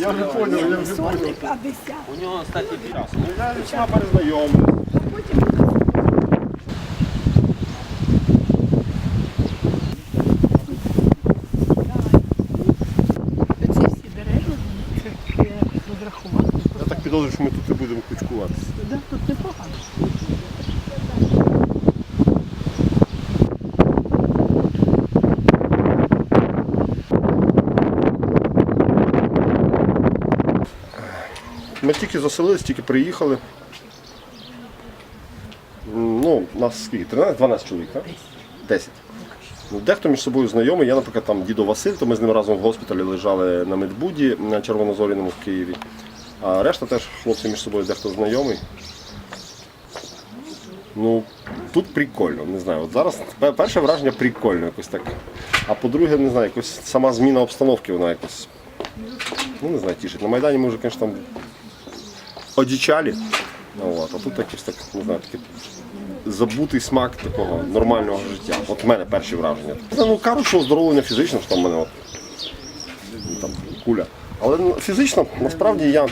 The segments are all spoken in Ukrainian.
Я вже понял, я вже понял. сотник, а десят. У нього, кстати, Ну, я весьма перезнайомий. А потім Оці всі дерева, це я якось розрахувала. Я так підозрюю, що ми тут і будемо кучкуватися. Да, тут непогано. Ми тільки заселились, тільки приїхали. Ну, нас скільки? 13-12 чоловік, так? 10. Ну, дехто між собою знайомий. Я, наприклад, там дідо Василь, то ми з ним разом в госпіталі лежали на медбуді на Червонозоряному в Києві. А решта теж хлопці між собою дехто знайомий. Ну, тут прикольно, не знаю. От зараз перше враження прикольно якось так. А по-друге, не знаю, якось сама зміна обстановки, вона якось. Ну, не знаю, тішить. На Майдані ми вже, звісно, там одічалі. Ну, От, а тут якийсь так, не знаю, такий забутий смак такого нормального життя. От в мене перші враження. Ну, кажуть, що оздоровлення фізично, що там в мене от, ну, там, куля. Але ну, фізично, насправді я.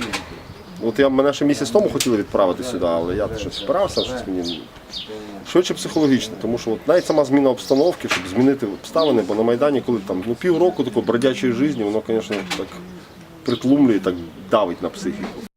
От я мене ще місяць тому хотіли відправити сюди, але я щось впирався, щось мені. Швидше психологічно, тому що от навіть сама зміна обстановки, щоб змінити обставини, бо на Майдані, коли там ну, півроку такої бродячої житті, воно, звісно, так притлумлює, так давить на психіку.